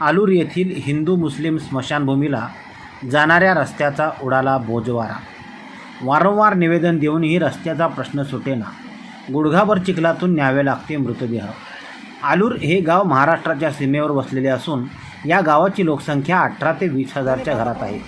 आलूर येथील हिंदू मुस्लिम स्मशानभूमीला जाणाऱ्या रस्त्याचा उडाला बोजवारा. वारंवार निवेदन देऊनही रस्त्याचा प्रश्न सुटेना. गुडघाभर चिखलातून न्यावे लागते मृतदेह. आलूर हे गाव महाराष्ट्राच्या सीमेवर वसलेले असून या गावाची लोकसंख्या अठरा ते वीस हजारच्या घरात आहे.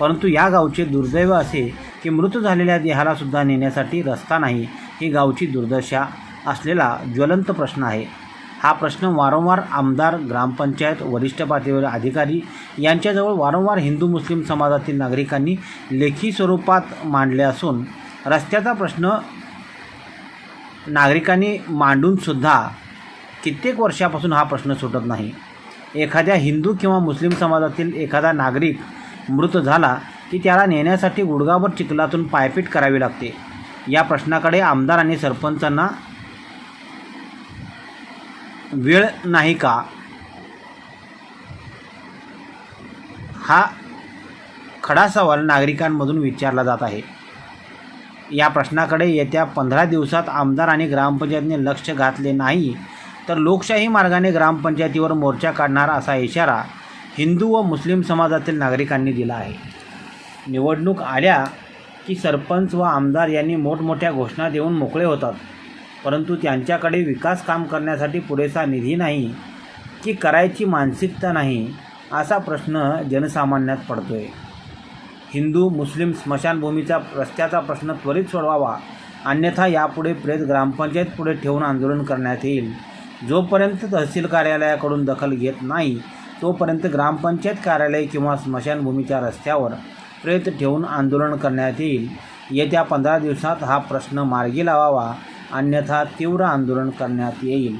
परंतु या गावचे दुर्दैव असे की मृत झालेल्या देहालासुद्धा नेण्यासाठी रस्ता नाही ही गावची दुर्दशा असलेला ज्वलंत प्रश्न आहे. हा प्रश्न वारंवार आमदार ग्रामपंचायत वरिष्ठ पातळीवर अधिकारी यांच्याजवळ वारंवार हिंदू मुस्लिम समाजातील नागरिकांनी लेखी स्वरूपात मांडले असून रस्त्याचा प्रश्न नागरिकांनी मांडूनसुद्धा कित्येक वर्षापासून हा प्रश्न सुटत नाही. एखाद्या हिंदू किंवा मुस्लिम समाजातील एखादा नागरिक मृत झाला की त्याला नेण्यासाठी गुडगाभर चिखलातून पायपीट करावी लागते. या प्रश्नाकडे आमदार आणि सरपंचांना वेळ नाही का? हा खडा सवाल नागरिकांमधून विचारला जात आहे. या प्रश्नाकडे येत्या पंधरा दिवसात आमदार आणि ग्रामपंचायतने लक्ष घातले नाही तर लोकशाही मार्गाने ग्रामपंचायतीवर मोर्चा काढणार असा इशारा हिंदू व मुस्लिम समाजातील नागरिकांनी दिला आहे. निवडणूक आल्या की सरपंच व आमदार यांनी मोठमोठ्या घोषणा देऊन मोकळे होतात. परंतु त्यांच्याकडे विकास काम करण्यासाठी पुरेसा निधी नाही की करायची मानसिकता नाही असा प्रश्न जनसामान्यात पडतो आहे हिंदू मुस्लिम स्मशानभूमीचा रस्त्याचा प्रश्न त्वरित सोडवावा अन्यथा यापुढे प्रेत ग्रामपंचायत पुढे ठेवून आंदोलन करण्यात येईल. जोपर्यंत तहसील कार्यालयाकडून दखल घेत नाही तोपर्यंत ग्रामपंचायत कार्यालय किंवा स्मशानभूमीच्या रस्त्यावर प्रेत ठेवून आंदोलन करण्यात येईल. येत्या पंधरा दिवसात हा प्रश्न मार्गी लावावा अन्यथा तीव्र आंदोलन करण्यात येईल.